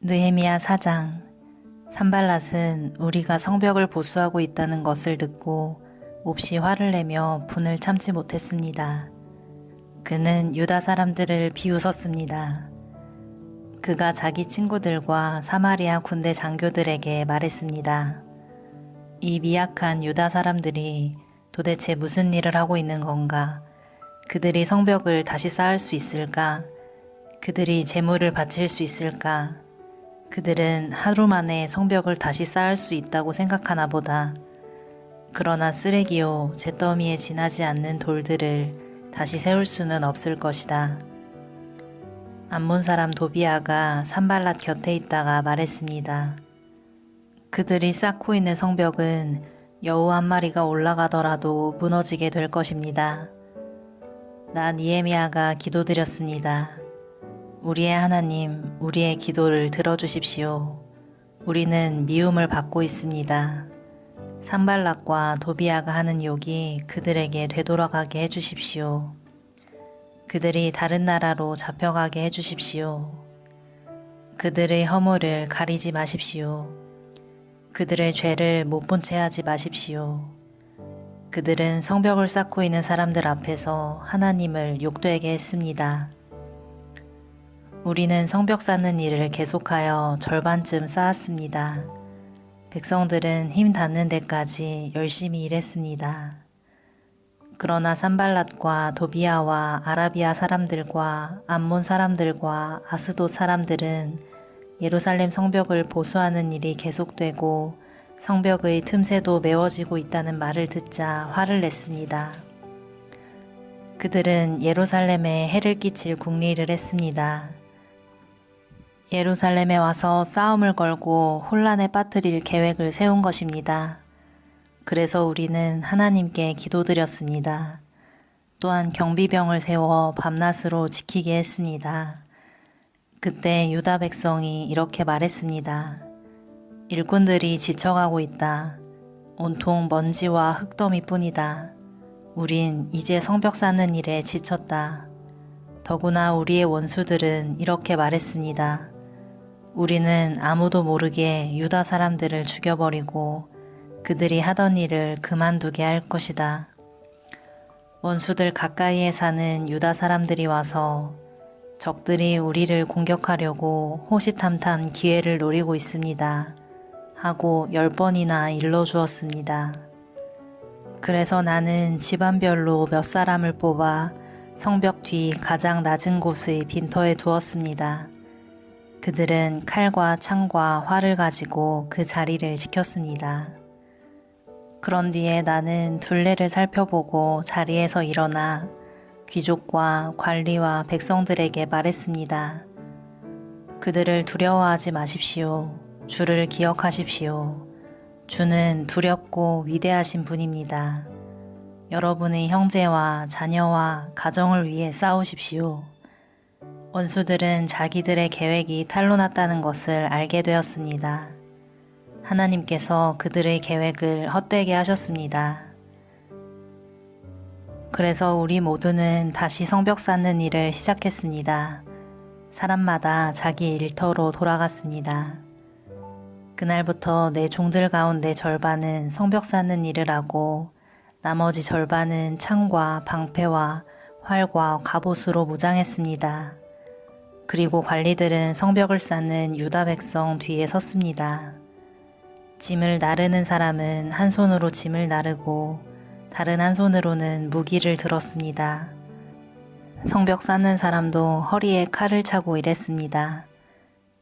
느헤미야 4장 산발랏은 우리가 성벽을 보수하고 있다는 것을 듣고 몹시 화를 내며 분을 참지 못했습니다. 그는 유다 사람들을 비웃었습니다. 그가 자기 친구들과 사마리아 군대 장교들에게 말했습니다. 이 미약한 유다 사람들이 도대체 무슨 일을 하고 있는 건가? 그들이 성벽을 다시 쌓을 수 있을까? 그들이 재물을 바칠 수 있을까? 그들은 하루 만에 성벽을 다시 쌓을 수 있다고 생각하나 보다. 그러나 쓰레기요, 잿더미에 지나지 않는 돌들을 다시 세울 수는 없을 것이다. 암몬 사람 도비아가 산발랏 곁에 있다가 말했습니다. 그들이 쌓고 있는 성벽은 여우 한 마리가 올라가더라도 무너지게 될 것입니다. 나 니에미아가 기도드렸습니다. 우리의 하나님, 우리의 기도를 들어주십시오. 우리는 미움을 받고 있습니다. 산발락과 도비아가 하는 욕이 그들에게 되돌아가게 해주십시오. 그들이 다른 나라로 잡혀가게 해주십시오. 그들의 허물을 가리지 마십시오. 그들의 죄를 못 본 채 하지 마십시오. 그들은 성벽을 쌓고 있는 사람들 앞에서 하나님을 욕되게 했습니다. 우리는 성벽 쌓는 일을 계속하여 절반쯤 쌓았습니다. 백성들은 힘 닿는 데까지 열심히 일했습니다. 그러나 산발랏과 도비아와 아라비아 사람들과 암몬 사람들과 아스도 사람들은 예루살렘 성벽을 보수하는 일이 계속되고 성벽의 틈새도 메워지고 있다는 말을 듣자 화를 냈습니다. 그들은 예루살렘에 해를 끼칠 궁리를 했습니다. 예루살렘에 와서 싸움을 걸고 혼란에 빠뜨릴 계획을 세운 것입니다. 그래서 우리는 하나님께 기도드렸습니다. 또한 경비병을 세워 밤낮으로 지키게 했습니다. 그때 유다 백성이 이렇게 말했습니다. 일꾼들이 지쳐가고 있다. 온통 먼지와 흙더미 뿐이다. 우린 이제 성벽 쌓는 일에 지쳤다. 더구나 우리의 원수들은 이렇게 말했습니다. 우리는 아무도 모르게 유다 사람들을 죽여버리고 그들이 하던 일을 그만두게 할 것이다. 원수들 가까이에 사는 유다 사람들이 와서 적들이 우리를 공격하려고 호시탐탐 기회를 노리고 있습니다. 하고 열 번이나 일러주었습니다. 그래서 나는 집안별로 몇 사람을 뽑아 성벽 뒤 가장 낮은 곳의 빈터에 두었습니다. 그들은 칼과 창과 활을 가지고 그 자리를 지켰습니다. 그런 뒤에 나는 둘레를 살펴보고 자리에서 일어나 귀족과 관리와 백성들에게 말했습니다. 그들을 두려워하지 마십시오. 주를 기억하십시오. 주는 두렵고 위대하신 분입니다. 여러분의 형제와 자녀와 가정을 위해 싸우십시오. 원수들은 자기들의 계획이 탄로났다는 것을 알게 되었습니다. 하나님께서 그들의 계획을 헛되게 하셨습니다. 그래서 우리 모두는 다시 성벽 쌓는 일을 시작했습니다. 사람마다 자기 일터로 돌아갔습니다. 그날부터 내 종들 가운데 절반은 성벽 쌓는 일을 하고 나머지 절반은 창과 방패와 활과 갑옷으로 무장했습니다. 그리고 관리들은 성벽을 쌓는 유다 백성 뒤에 섰습니다. 짐을 나르는 사람은 한 손으로 짐을 나르고 다른 한 손으로는 무기를 들었습니다. 성벽 쌓는 사람도 허리에 칼을 차고 일했습니다.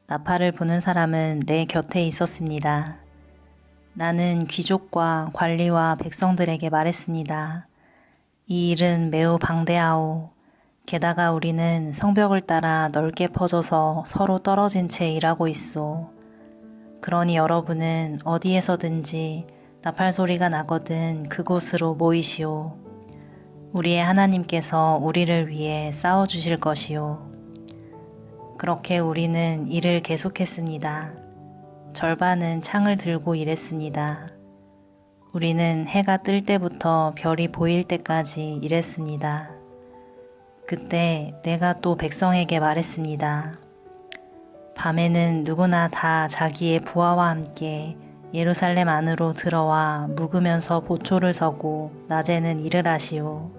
나팔을 부는 사람은 내 곁에 있었습니다. 나는 귀족과 관리와 백성들에게 말했습니다. 이 일은 매우 방대하오. 게다가 우리는 성벽을 따라 넓게 퍼져서 서로 떨어진 채 일하고 있소. 그러니 여러분은 어디에서든지 나팔 소리가 나거든 그곳으로 모이시오. 우리의 하나님께서 우리를 위해 싸워주실 것이오. 그렇게 우리는 일을 계속했습니다. 절반은 창을 들고 일했습니다. 우리는 해가 뜰 때부터 별이 보일 때까지 일했습니다. 그때 내가 또 백성에게 말했습니다. 밤에는 누구나 다 자기의 부하와 함께 예루살렘 안으로 들어와 묵으면서 보초를 서고 낮에는 일을 하시오.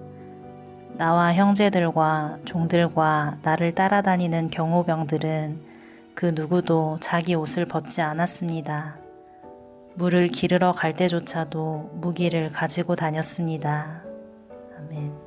나와 형제들과 종들과 나를 따라다니는 경호병들은 그 누구도 자기 옷을 벗지 않았습니다. 물을 기르러 갈 때조차도 무기를 가지고 다녔습니다. 아멘.